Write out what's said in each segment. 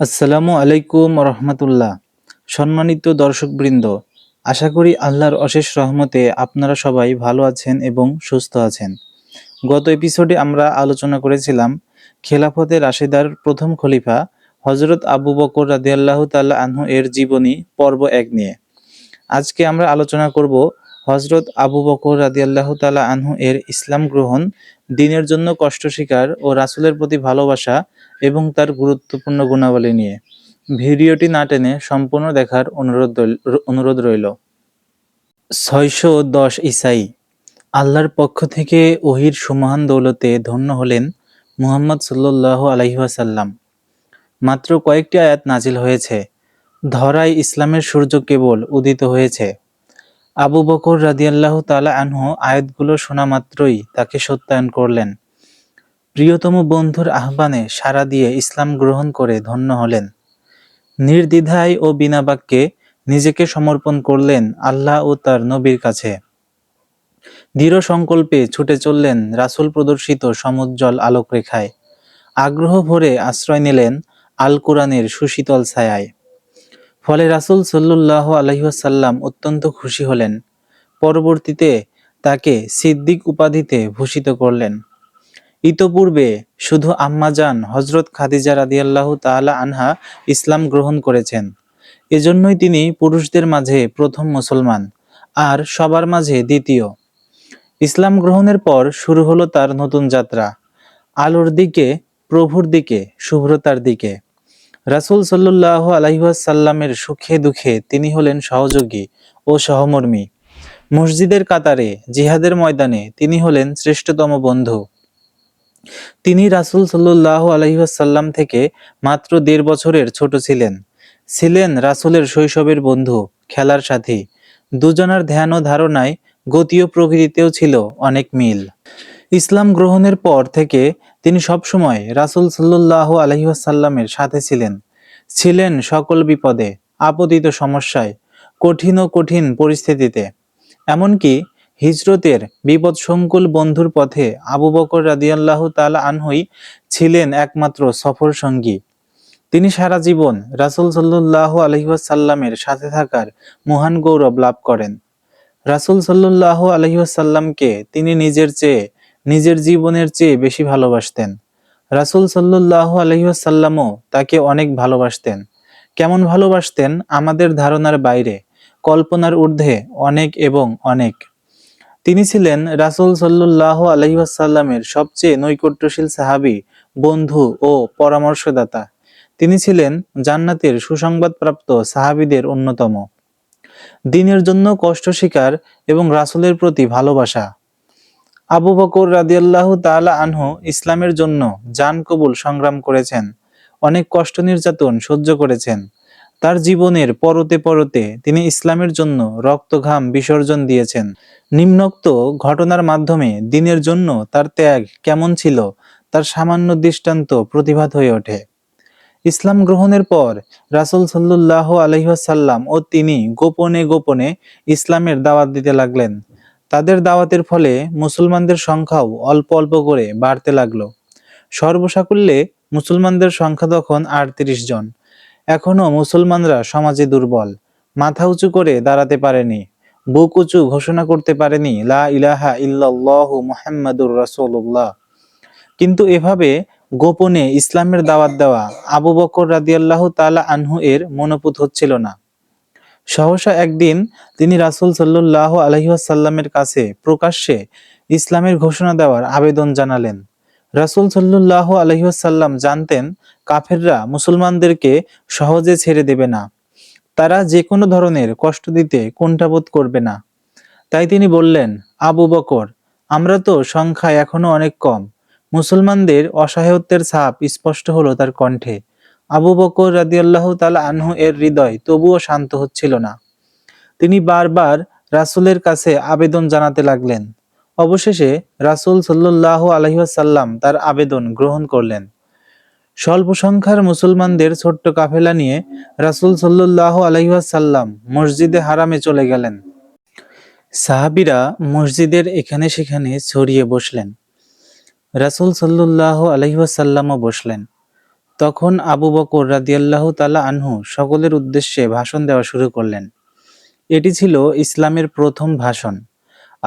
আসসালামু আলাইকুম রহমতুল্লাহ। সম্মানিত দর্শকবৃন্দ, আশা করি আল্লাহর অশেষ রহমতে আপনারা সবাই ভালো আছেন এবং সুস্থ আছেন। গত এপিসোডে আমরা আলোচনা করেছিলাম খেলাফতে রাশেদার প্রথম খলিফা হজরত আবু বকর রাদিয়াল্লাহু তাল্লাহ আনহু এর জীবনী পর্ব এক নিয়ে। আজকে আমরা আলোচনা করব হজরত আবু বকর রাদিয়াল্লাহু তাল্লাহ আনহু এর ইসলাম গ্রহণ, দিনের জন্য কষ্ট স্বীকার ও রাসূলের প্রতি ভালোবাসা এবং তার গুরুত্বপূর্ণ গুণাবলী নিয়ে। ভিডিওটি না টেনে সম্পূর্ণ দেখার অনুরোধ অনুরোধ রইল। ছয়শো দশ ইসাই। আল্লাহর পক্ষ থেকে ওহির সুমহান দৌলতে ধন্য হলেন মুহাম্মদ সাল্লাল্লাহু আলাইহাসাল্লাম মাত্র কয়েকটি আয়াত নাজিল হয়েছে। ধরায় ইসলামের সূর্য কেবল উদিত হয়েছে। আবু বকর রাদিয়াল্লাহু তালা আনহু আয়াতগুলো শোনা মাত্রই তাকে সত্যায়ন করলেন। প্রিয়তম বন্ধুর আহ্বানে সাড়া দিয়ে ইসলাম গ্রহণ করে ধন্য হলেন। নির্দ্বিধায় ও বিনা বাক্যে নিজেকে সমর্পণ করলেন আল্লাহ ও তার নবীর কাছে। দৃঢ় সংকল্পে ছুটে চললেন রাসূল প্রদর্শিত সমুজ্জ্বল আলোকরেখায়। আগ্রহ ভরে আশ্রয় নিলেন আল কোরআনের সুশীতল ছায়ায়। ফলে রাসূল সাল্লাহ আলহিহাসাল্লাম অত্যন্ত খুশি হলেন। পরবর্তীতে তাকে সিদ্দিক উপাধিতে ভূষিত করলেন। ইতপূর্বে শুধু আম্মাজান হজরত খাদিজা রাদিয়াল্লাহু তাআলা আনহা ইসলাম গ্রহণ করেছেন। এজন্যই তিনি পুরুষদের মাঝে প্রথম মুসলমান, আর সবার মাঝে দ্বিতীয়। ইসলাম গ্রহণের পর শুরু হলো তার নতুন যাত্রা, আলোর দিকে, প্রভুর দিকে, শুভ্রতার দিকে। রাসূল সাল্লাহ আলাইসাল্লামের সুখে দুঃখে তিনি হলেন সহযোগী ও সহমর্মী। মসজিদের কাতারে, জিহাদের ময়দানে তিনি হলেন শ্রেষ্ঠতম বন্ধু। তিনি রাসূল সাল্লাহ আলহিহাসাল্লাম থেকে মাত্র দেড় বছরের ছোট ছিলেন। ছিলেন রাসূলের শৈশবের বন্ধু, খেলার সাথী। দুজনার ধ্যান ও ধারণায় গতি ও প্রকৃতিতেও ছিল অনেক মিল। ইসলাম গ্রহণের পর থেকে তিনি সবসময় রাসূল সাল্লাহ আলহিহাসাল্লামের সাথে ছিলেন। ছিলেন সকল বিপদে আপতিত সমস্যায়, কঠিন ও কঠিন পরিস্থিতিতে। এমনকি হিজরতের বিপদসংকুল বন্ধুর পথে আবু বকর রাদিয়াল্লাহু তাল আনহুই ছিলেন একমাত্র সফর সঙ্গী। তিনি সারা জীবন রাসূল সাল্লাল্লাহু আলাইহি ওয়াসাল্লামের সাথে থাকার মহান গৌরব লাভ করেন। রাসূল সাল্লাল্লাহু আলাইহি ওয়াসাল্লামকে তিনি নিজের চেয়ে, নিজের জীবনের চেয়ে বেশি ভালোবাসতেন। রাসূল সাল্লাল্লাহু আলাইহি ওয়াসাল্লামও তাকে অনেক ভালোবাসতেন। কেমন ভালোবাসতেন আমাদের ধারণার বাইরে, কল্পনার ঊর্ধ্বে অনেক এবং অনেক। তিনি ছিলেন রাসূল সাল্লাল্লাহু আলাইহি ওয়াসাল্লামের সবচেয়ে নৈকট্যশীল সাহাবী, বন্ধু ও পরামর্শদাতা। তিনি ছিলেন জান্নাতের সুসংবাদপ্রাপ্ত সাহাবীদের অন্যতম। দিনের জন্য কষ্ট স্বীকার এবং রাসূলের প্রতি ভালোবাসা। আবু বকর রাদিয়াল্লাহু তাআলা আনহু ইসলামের জন্য জান কবুল সংগ্রাম করেছেন। অনেক কষ্ট নির্যাতন সহ্য করেছেন। তার জীবনের পরতে পরতে তিনি ইসলামের জন্য রক্তঘাম বিসর্জন দিয়েছেন। নিম্নোক্ত ঘটনার মাধ্যমে দিনের জন্য তার ত্যাগ কেমন ছিল, তার সামান্য দৃষ্টান্ত প্রতিভাত হয়ে ওঠে। ইসলাম গ্রহণের পর রাসূল সাল্লাল্লাহু আলহিহাসাল্লাম ও তিনি গোপনে গোপনে ইসলামের দাওয়াত দিতে লাগলেন। তাদের দাওয়াতের ফলে মুসলমানদের সংখ্যাও অল্প অল্প করে বাড়তে লাগল। সর্বসাকুল্যে মুসলমানদের সংখ্যা তখন আটত্রিশ জন। এখনও মুসলমানরা সমাজে দুর্বল। মাথা উঁচু করে দাঁড়াতে পারেনি। বুক উঁচু ঘোষণা করতে পারেনি, লা ইলাহা ইল্লাল্লাহু মুহাম্মাদুর রাসূলুল্লাহ। কিন্তু এভাবে গোপনে ইসলামের দাওয়াত দেওয়া আবু বকর রাদিয়াল্লাহু তাআলা আনহু এর মনোপুত হচ্ছিল না। সহসা একদিন তিনি রাসূল সাল্লাল্লাহু আলাইহি ওয়াসাল্লামের কাছে প্রকাশ্যে ইসলামের ঘোষণা দেওয়ার আবেদন জানালেন। রাসূল সাল্লাল্লাহু আলাইহি জানতেন, কাফেররা মুসলমানদেরকে সহজে ছেড়ে দেবে না। তারা যে কোনো ধরনের কষ্ট দিতে কুণ্ঠাবোধ করবে না। তাই তিনি বললেন, আবু বকর, আমরা তো সংখ্যায় এখনও অনেক কম। মুসলমানদের অসহায়ত্বের ছাপ স্পষ্ট হলো তার কণ্ঠে। আবু বকর রাদিয়াল্লাহু তাআলা আনহু এর হৃদয় তবুও শান্ত হচ্ছিল না। তিনি বারবার রাসূলের কাছে আবেদন জানাতে লাগলেন। অবশেষে রাসূল সাল্লাল্লাহু আলাইহি ওয়াসাল্লাম তার আবেদন গ্রহণ করলেন। স্বল্প সংখ্যার মুসলমানদের ছোট্ট কাফেলা নিয়ে রাসূল সাল্লাল্লাহু আলাইহি ওয়াসাল্লাম মসজিদে হারামে চলে গেলেন। সাহাবীরা মসজিদের এখানে সেখানে ছড়িয়ে বসলেন। রাসূল সাল্লাল্লাহু আলাইহি ওয়াসাল্লামও বসলেন। তখন আবু বকর রাদিয়াল্লাহু তাআলা আনহু সকলের উদ্দেশ্যে ভাষণ দেওয়া শুরু করলেন। এটি ছিল ইসলামের প্রথম ভাষণ।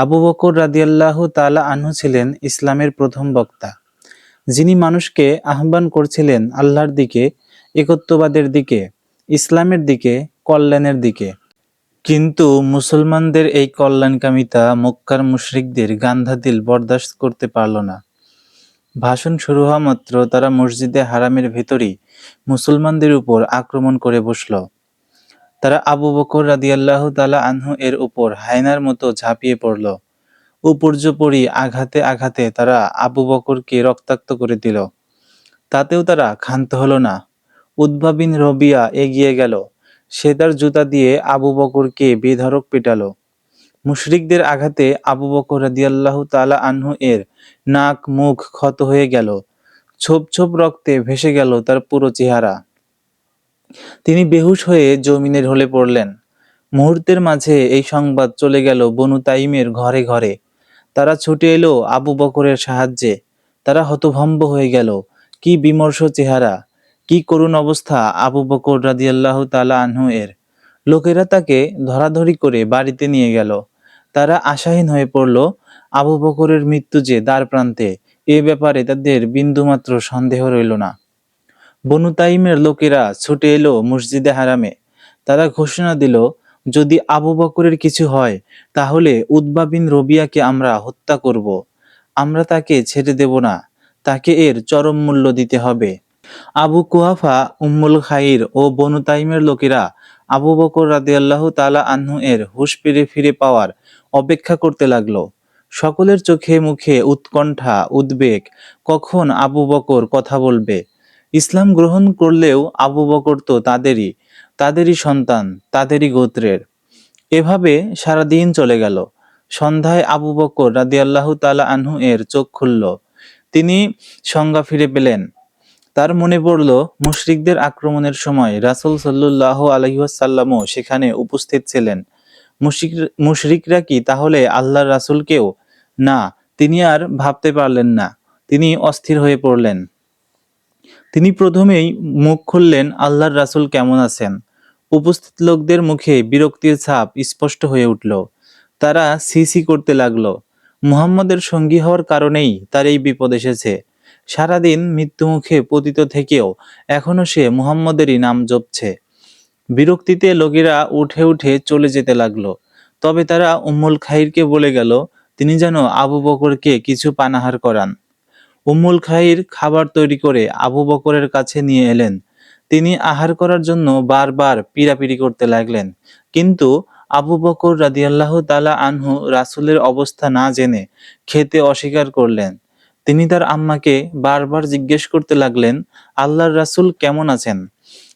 আবু বকর রাদিয়াল্লাহু তালা আনহু ছিলেন ইসলামের প্রথম বক্তা। যিনি মানুষকে আহ্বান করছিলেন আল্লাহর দিকে, একত্ববাদের দিকে, ইসলামের দিকে, কল্যাণের দিকে। কিন্তু মুসলমানদের এই কল্যাণকামিতা মক্কার মুশরিকদের গান্ধা দিল বরদাস্ত করতে পারল না। ভাষণ শুরু হওয়া মাত্র তারা মসজিদে হারামের ভেতরই মুসলমানদের উপর আক্রমণ করে বসল। তারা আবু বকর রাদিয়াল্লাহু তালা আনহু এর উপর হায়নার মতো ঝাঁপিয়ে পড়ল। উপর্যুপরি আঘাতে আঘাতে তারা আবু বকরকে রক্তাক্ত করে দিল। তাতেও তারা ক্ষান্ত হলো না। উদ্ভাবিন রবিয়া এগিয়ে গেল। সে তার জুতা দিয়ে আবু বকরকে বেধড়ক পেটালো। মুশরিকদের আঘাতে আবু বকর রাদিয়াল্লাহু তালা আনহু এর নাক মুখ ক্ষত হয়ে গেল। ছোপ ছোপ রক্তে ভেসে গেল তার পুরো চেহারা। তিনি বেহুশ হয়ে জমিনে ঢলে পড়লেন। মুহূর্তের মাঝে এই সংবাদ চলে গেল বনু তাইমের ঘরে ঘরে। তারা ছুটে এলো আবু বকরের সাহায্যে। তারা হতভম্ব হয়ে গেল। কি বিমর্ষ চেহারা, কি করুণ অবস্থা আবু বকর রাদিয়াল্লাহু তালা আনহু এর। লোকেরা তাকে ধরাধরি করে বাড়িতে নিয়ে গেল। তারা আশাহীন হয়ে পড়ল, আবু বকরের মৃত্যু যে দ্বার প্রান্তে, এ ব্যাপারে তাদের বিন্দুমাত্র সন্দেহ রইল না। বনু তাইমের লোকেরা ছুটে এলো মসজিদে হারামে। তারা ঘোষণা দিল, যদি আবু বকরের কিছু হয়, তাহলে উদ্বা বিন রবিয়াকে আমরা হত্যা করব। আমরা তাকে ছেড়ে দেব না, তাকে এর চরম মূল্য দিতে হবে। আবু কুহাফা, উম্মুল খাইর ও বনু তাইমের লোকেরা আবু বকর রাদিয়াল্লাহু তালা আনহু এর হুশ ফিরে ফিরে পাওয়ার অপেক্ষা করতে লাগল। সকলের চোখে মুখে উৎকণ্ঠা, উদ্বেগ, কখন আবু বকর কথা বলবে? ইসলাম গ্রহণ করলেও আবু বকর তো তাদেরই তাদেরই সন্তান, তাদেরই গোত্রের। এভাবে সারাদিন চলে গেল। সন্ধ্যায় আবু বকর রাদিয়াল্লাহু তালা আনহু এর চোখ খুলল। তিনি সংজ্ঞা ফিরে পেলেন। তার মনে পড়ল, মুশরিকদের আক্রমণের সময় রাসূল সাল্লাল্লাহু আলাইহি ওয়াসাল্লামও সেখানে উপস্থিত ছিলেন। মুশরিক, মুশরিকরা কি তাহলে আল্লাহর রাসূলকেও? না, তিনি আর ভাবতে পারলেন না। তিনি অস্থির হয়ে পড়লেন। তিনি প্রথমেই মুখ খুললেন, আল্লাহর রাসূল কেমন আছেন? উপস্থিত লোকদের মুখে বিরক্তির ছাপ স্পষ্ট হয়ে উঠল। তারা সিসি করতে লাগল। মুহাম্মদের সঙ্গী হওয়ার কারণেই তার এই বিপদ এসেছে। সারাদিন মৃত্যুমুখে পতিত থেকেও এখনও সে মুহাম্মদেরই নাম জপছে। বিরক্তিতে লোকেরা উঠে উঠে চলে যেতে লাগল। তবে তারা উম্মুল খাইরকে বলে গেল, তিনি যেন আবু বকরকে কিছু পানাহার করান। উম্মুল খাইর খাবার তৈরি করে আবু বকরের কাছে নিয়ে এলেন। তিনি আহার করার জন্য বারবার পিড়াপিড়ি করতে লাগলেন। কিন্তু আবু বকর রাদিয়াল্লাহু তালা আনহু রাসূলের অবস্থা না জেনে খেতে অস্বীকার করলেন। তিনি তার আম্মাকে বারবার জিজ্ঞেস করতে লাগলেন, আল্লাহর রাসূল কেমন আছেন?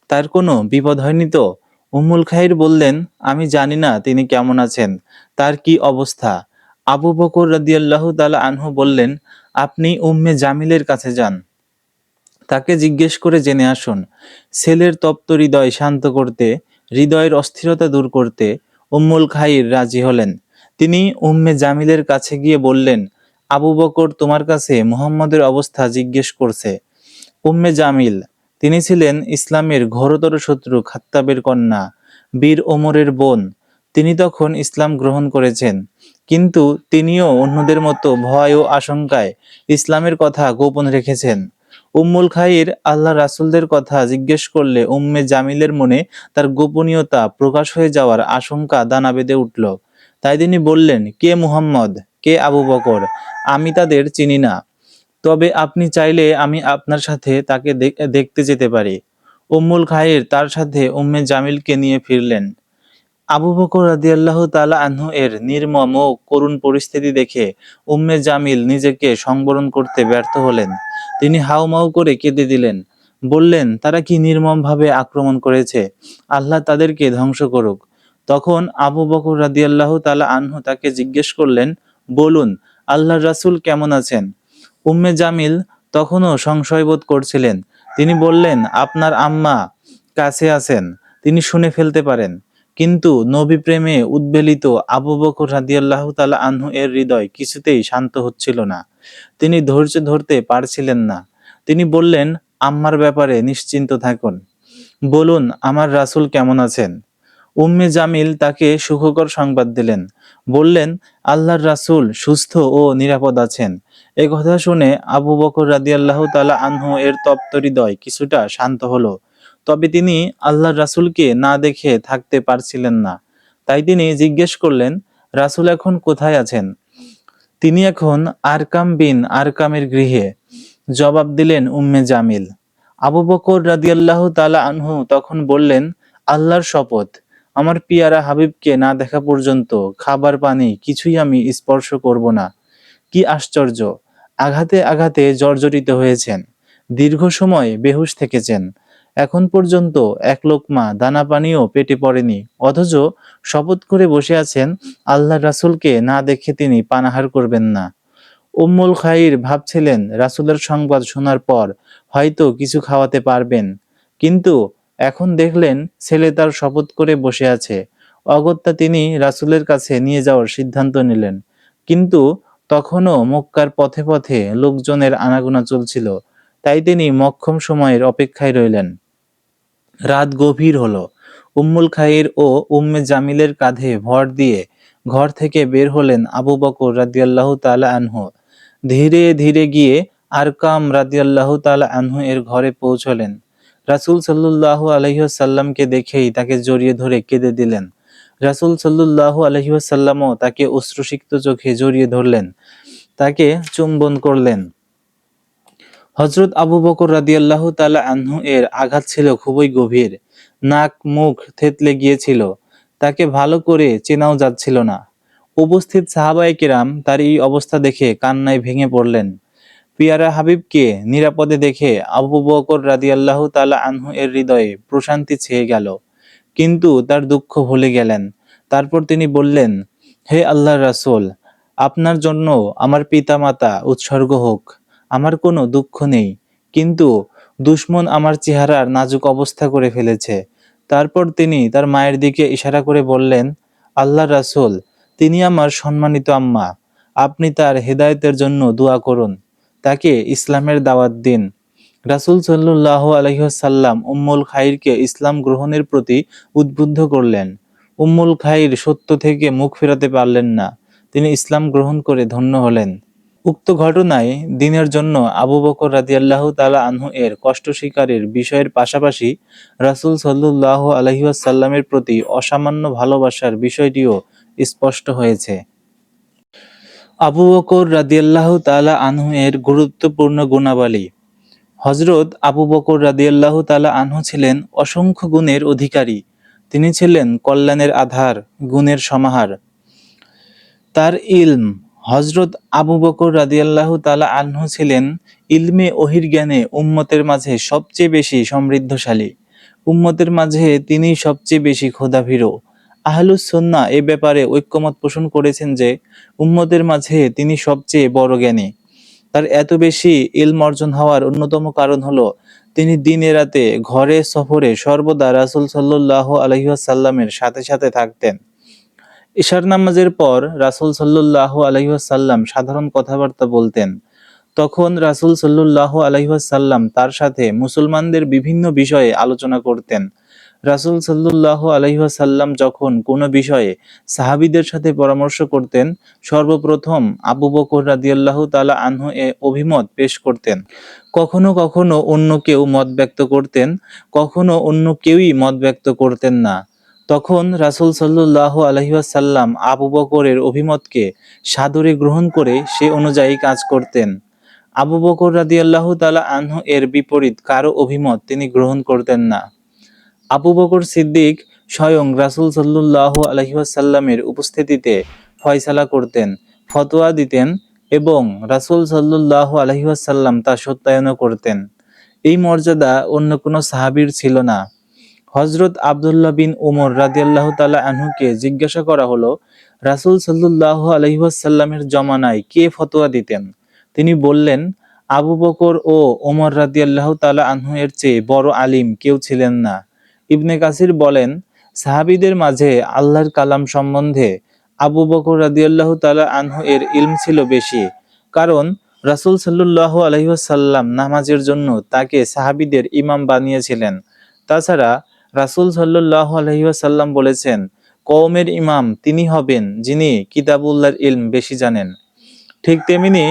তার কোনো বিপদ হয়নি তো? উম্মুল খাইর বললেন, আমি জানি না তিনি কেমন আছেন, তার কি অবস্থা? আবু বকর রাদিয়াল্লাহু তালা আনহু বললেন আপনি উম্মে জামিলের কাছে যান। তাকে জিজ্ঞেস করে জেনে আসুন, ছেলের তপ্ত হৃদয় শান্ত করতে, হৃদয়ের অস্থিরতা দূর করতে উম্মুল খাইর রাজি হলেন। তিনি উম্মে জামিলের কাছে গিয়ে বললেন, আবু বকর তোমার কাছে মুহাম্মদের অবস্থা জিজ্ঞেস করছে। উম্মে জামিল, তিনি ছিলেন ইসলামের ঘোরতর শত্রু খাত্তাবের কন্যা, বীর ওমরের বোন। তিনি তখন ইসলাম গ্রহণ করেছেন। কিন্তু তিনিও অন্যদের মতো ভয় ও আশঙ্কায় ইসলামের কথা গোপন রেখেছেন। উম্মুল খাইর আল্লাহ রাসূলদের কথা জিজ্ঞেস করলে উম্মে জামিলের মনে তার গোপনীয়তা প্রকাশ হয়ে যাওয়ার আশঙ্কা দানা বেঁধে উঠল। তাই তিনি বললেন, কে মুহাম্মদ? কে আবু বকর? আমি তাদের চিনি না। তবে আপনি চাইলে আমি আপনার সাথে তাকে দেখ- দেখতে যেতে পারি। উম্মুল খাইর তার সাথে উম্মে জামিলকে নিয়ে ফিরলেন। আবু বকর রাদিয়াল্লাহু তালা আনহু এর নির্মম ও করুণ পরিস্থিতি দেখে উম্মে জামিল নিজেকে সংবরণ করতে ব্যর্থ হলেন। তিনি হাউমাউ করে কেঁদে দিলেন। বললেন, তারা কি নির্মমভাবে আক্রমণ করেছে? আল্লাহ তাদেরকে ধ্বংস করুক। তখন আবু বকর রাদিয়াল্লাহু তালা আনহু তাকে জিজ্ঞেস করলেন, বলুন আল্লাহ রাসূল কেমন আছেন? উম্মে জামিল তখনও সংশয়বোধ করছিলেন। তিনি বললেন, আপনার আম্মা কাছে আছেন। তিনি শুনে ফেলতে পারেন। কিন্তু নবী প্রেমে উদ্বেলিত আবু বকর রাদিয়াল্লাহু তালা আনহু এর হৃদয় কিছুতেই শান্ত হচ্ছিল না। তিনি ধৈর্য ধরতে পারছিলেন না। তিনি বললেন, আম্মার ব্যাপারে নিশ্চিন্ত থাকুন। বলুন, আমার রাসূল কেমন আছেন? উম্মে জামিল তাকে সুখকর সংবাদ দিলেন। বললেন, আল্লাহর রাসূল সুস্থ ও নিরাপদ আছেন। এ কথা শুনে আবু বকর রাদিয়াল্লাহু তালা আনহু এর তপ্ত হৃদয় কিছুটা শান্ত হলো। তবে তিনি আল্লাহর রাসুলকে না দেখে থাকতে পারছিলেন না। তাই তিনি জিজ্ঞেস করলেন, রাসূল এখন কোথায় আছেন? তিনি এখন আরকাম বিন আরকামের গৃহে। জবাব দিলেন, উম্মে জামিল। আবু বকর রাদিয়াল্লাহু তালা আনহু তখন বললেন, আল্লাহর শপথ। আমার পিয়ারা হাবিবকে না দেখা পর্যন্ত খাবার পানি কিছুই আমি স্পর্শ করব না। কি আশ্চর্য! আঘাতে আঘাতে জর্জরিত হয়েছেন। দীর্ঘ সময় বেহুশ থেকেছেন। এখন পর্যন্ত এক লোকমা দানা পানিও পেটে পড়েনি। অথচ শপথ করে বসে আছেন আল্লাহ রাসূলকে না দেখে তিনি পানাহার করবেন না। উম্মুল খাইর ভাবছিলেন, রাসূলের সংবাদ শোনার পর হয়তো কিছু খাওয়াতে পারবেন। কিন্তু এখন দেখলেন, ছেলে তার শপথ করে বসে আছে। অগত্যা তিনি রাসূলের কাছে নিয়ে যাওয়ার সিদ্ধান্ত নিলেন। কিন্তু তখনও মক্কার পথে পথে লোকজনের আনাগোনা চলছিল। তাই তিনি মক্ষম সময়ের অপেক্ষায় রইলেন। রাত গভীর হলো। উম্মুল খাইর ও উম্মে জামিলের কাঁধে ভর দিয়ে ঘর থেকে বের হলেন আবু বকর রাদিয়াল্লাহু তালা আনহু। ধীরে ধীরে গিয়ে আরকাম রাদিয়াল্লাহু তালা আনহু এর ঘরে পৌঁছলেন। রাসূল সাল্লাল্লাহু আলাইহি ওয়াসাল্লামকে দেখেই তাকে জড়িয়ে ধরে কেঁদে দিলেন। রাসূল সাল্লাল্লাহু আলাইহি ওয়াসাল্লামও তাকে অশ্রুসিক্ত চোখে জড়িয়ে ধরলেন। তাকে চুম্বন করলেন। হজরত আবু বকর রাদিয়াল্লাহু তাআলা আনহু এর আঘাত ছিল খুবই গভীর। নাক, মুখ থেতলে গিয়েছিল। তাকে ভালো করে চেনাও যাচ্ছিল না। উপস্থিত সাহাবায়ে কিরাম তার এই অবস্থা দেখে কান্নায় ভেঙে পড়লেন। পিয়ারা হাবিবকে নিরাপদে দেখে আবু বকর রাদিয়াল্লাহু তাআলা আনহু এর হৃদয়ে প্রশান্তি ছেয়ে গেল। কিন্তু তার দুঃখ ভুলে গেলেন। তারপর তিনি বললেন, হে আল্লাহর রাসূল, আপনার জন্য আমার পিতামাতা উৎসর্গ হোক। আমার কোনো দুঃখ নেই। কিন্তু দুশ্মন আমার চেহারার নাজুক অবস্থা করে ফেলেছে। তারপর তিনি তার মায়ের দিকে ইশারা করে বললেন আল্লাহ রাসূল, তিনি আমার সম্মানিত আম্মা। আপনি তার হেদায়তের জন্য দোয়া করুন। তাকে ইসলামের দাওয়াত দিন। রাসূল সাল্লাহ আলহিহাসাল্লাম উম্মুল খাইরকে ইসলাম গ্রহণের প্রতি উদ্বুদ্ধ করলেন। উম্মুল খাইর সত্য থেকে মুখ ফেরাতে পারলেন না। তিনি ইসলাম গ্রহণ করে ধন্য হলেন। উক্ত ঘটনায় দিনের জন্য আবু বকর রাদিয়াল্লাহু তালা আনহু এর কষ্ট স্বীকারের বিষয়ের পাশাপাশি রাসূল সাল্লাল্লাহু আলাইহি ওয়াসাল্লামের প্রতি অসামান্য ভালোবাসার বিষয়টিও স্পষ্ট হয়েছে। আবু বকর রাদিয়াল্লাহু তালা আনহু এর গুরুত্বপূর্ণ গুণাবলী। হজরত আবু বকর রাদিয়াল্লাহু তালা আনহু ছিলেন অসংখ্য গুণের অধিকারী। তিনি ছিলেন কল্যাণের আধার, গুণের সমাহার। তার ইলম হজরত আবু বকর রাদিয়াল্লাহু তালা আনহু ছিলেন ইলমে ওহির জ্ঞানে উম্মতের মাঝে সবচেয়ে বেশি সমৃদ্ধশালী। উম্মতের মাঝে তিনি সবচেয়ে বেশি খোদাভীরু আহলুস সুন্নাহ এ ব্যাপারে ঐক্যমত পোষণ করেছেন যে, উম্মতের মাঝে তিনি সবচেয়ে বড় জ্ঞানী। তার এত বেশি ইলম অর্জন হওয়ার অন্যতম কারণ হলো, তিনি দিনে রাতে ঘরে সফরে সর্বদা রাসূল সাল্লাল্লাহু আলাইহি ওয়াসাল্লামের সাথে সাথে থাকতেন। ইশার নামাজের পর রাসূল সাল্লাল্লাহু আলাইহি ওয়াসাল্লাম সাধারণ কথাবার্তা বলতেন। তখন রাসূল সাল্লাল্লাহু আলাইহি ওয়াসাল্লাম তার সাথে মুসলমানদের বিভিন্ন বিষয়ে আলোচনা করতেন। রাসূল সাল্লাল্লাহু আলাইহি ওয়াসাল্লাম যখন কোনো বিষয়ে সাহাবীদের সাথে পরামর্শ করতেন, সর্বপ্রথম আবু বকর রাদিয়াল্লাহু তালা আনহু এ অভিমত পেশ করতেন। কখনো কখনো অন্য কেউ মত ব্যক্ত করতেন, কখনো অন্য কেউই মত ব্যক্ত করতেন না। তখন রাসূল সাল্লাল্লাহু আলাইহি ওয়াসাল্লাম আবু বকরের অভিমতকে সাদরে গ্রহণ করে সে অনুযায়ী কাজ করতেন। আবু বকর রাদিয়াল্লাহু তালা আনহু এর বিপরীত কারও অভিমত তিনি গ্রহণ করতেন না। আবু বকর সিদ্দিক স্বয়ং রাসূল সাল্লাল্লাহু আলাইহি ওয়াসাল্লামের উপস্থিতিতে ফয়সালা করতেন, ফতোয়া দিতেন এবং রাসূল সাল্লাল্লাহু আলাইহি ওয়াসাল্লাম তা সত্যায়নও করতেন। এই মর্যাদা অন্য কোনো সাহাবীর ছিল না। হজরত আবদুল্লাহ বিন উমর রাদিয়াল্লাহু তাআলা আনহুকে জিজ্ঞাসা করা হলো, রাসূল সাল্লাল্লাহু আলাইহি ওয়াসাল্লামের জমানায় কে ফতোয়া দিতেন? তিনি বললেন, আবু বকর ও ওমর রাদিয়াল্লাহু তাআলা আনহু এর চেয়ে বড় আলিম কেউ ছিলেন না। ইবনে কাসির বলেন, সাহাবীদের মাঝে আল্লাহর কালাম সম্বন্ধে আবু বকর রাদিয়াল্লাহু তাআলা আনহু এর ইলম ছিল বেশি, কারণ রাসূল সাল্লাল্লাহু আলাইহি ওয়াসাল্লাম নামাজের জন্য তাকে সাহাবীদের ইমাম বানিয়েছিলেন। তাছাড়া রাসূল সাল্লাল্লাহু আলাইহি ওয়াসাল্লাম বলেছেন, কওমের ইমাম তিনি হবেন যিনি কিতাবুল্লাহর ইলম বেশি জানেন। ঠিক তেমনি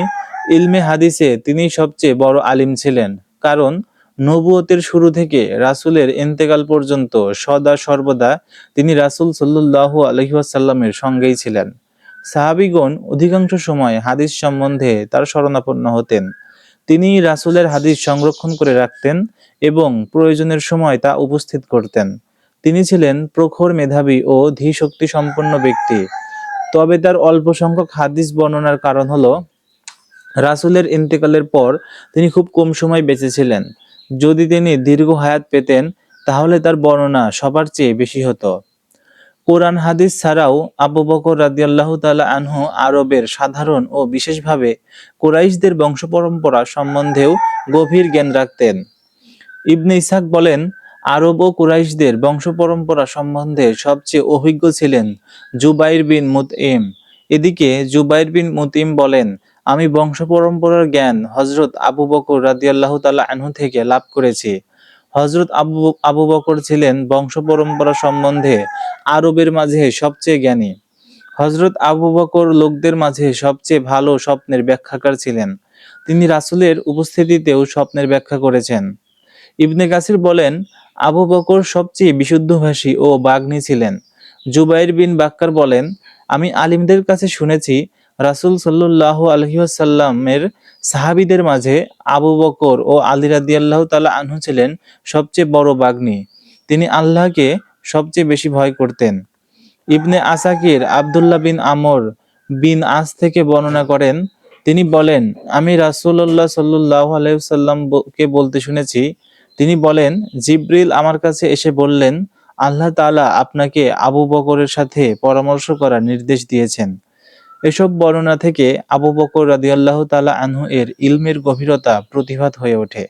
ইলমে হাদিসে তিনি সবচেয়ে বড় আলিম ছিলেন, কারণ নবুয়তের শুরু থেকে রাসূলের ইন্তেকাল পর্যন্ত সদা সর্বদা তিনি রাসূল সাল্লাল্লাহু আলাইহি ওয়াসাল্লামের সঙ্গেই ছিলেন। সাহাবীগণ অধিকাংশ সময় হাদিস সম্বন্ধে তার শরণাপন্ন হতেন। তিনি রাসূলের হাদিস সংরক্ষণ করে রাখতেন এবং প্রয়োজনের সময় তা উপস্থিত করতেন। তিনি ছিলেন প্রখর মেধাবী ও ধীশক্তি সম্পন্ন ব্যক্তি। তবে তার অল্প সংখ্যক হাদিস বর্ণনার কারণ হলো, রাসূলের ইন্তেকালের পর তিনি খুব কম সময় বেঁচে ছিলেন। যদি তিনি দীর্ঘ হায়াত পেতেন, তাহলে তার বর্ণনা সবার চেয়ে বেশি হতো। কোরআন হাদিস ছাড়াও আবু বকর রাদিয়াল্লাহু তাআলা আনহু আরবের সাধারণ ও বিশেষভাবে কুরাইশদের বংশ পরম্পরা সম্বন্ধেও গভীর জ্ঞান রাখতেন। ইবনে ইসাক বলেন, আরব ও কুরাইশদের বংশ পরম্পরা সম্বন্ধে সবচেয়ে অভিজ্ঞ ছিলেন জুবাইর বিন মুতইম এদিকে জুবাইর বিন মুতিম বলেন, আমি বংশ পরম্পরার জ্ঞান হজরত আবু বকর রাদিয়াল্লাহু তালা আনহু থেকে লাভ করেছি। হজরত আবু আবু বকর ছিলেন বংশ পরম্পরা সম্বন্ধে আরবের মাঝে সবচেয়ে জ্ঞানী। হজরত আবু বকর লোকদের মাঝে সবচেয়ে ভালো স্বপ্নের ব্যাখ্যাকার ছিলেন। তিনি রাসুলের উপস্থিতিতেও স্বপ্নের ব্যাখ্যা করেছেন। ইবনে কাসির বলেন, আবু বকর সবচেয়ে বিশুদ্ধভাষী ও বাগ্নি ছিলেন। জুবাইর বিন বাক্কার বলেন, আমি আলিমদের কাছে শুনেছি রাসূল সাল্লাল্লাহু আলাইহি ওয়াসাল্লামের সাহাবীদের মাঝে আবু বকর ও আলী রাদিয়াল্লাহু তাআলা আনহু ছিলেন সবচেয়ে বড় বাগ্নী। তিনি আল্লাহকে সবচেয়ে বেশি ভয় করতেন। ইবনে আসাকির আব্দুল্লাহ বিন আমর বিন আস থেকে বর্ণনা করেন, তিনি বলেন, আমি রাসূলুল্লাহ সাল্লাল্লাহু আলাইহি ওয়াসাল্লাম বলতে শুনেছি, তিনি বলেন, জিব্রিল আমার কাছে এসে বললেন, আল্লাহ তাআলা আপনাকে আবু বকরের সাথে পরামর্শ করার নির্দেশ দিয়েছেন। এসব বর্ণনা থেকে আবু বকর রাদিয়াল্লাহু তালা আনহু এর ইলমের গভীরতা প্রতিভাত হয়ে ওঠে।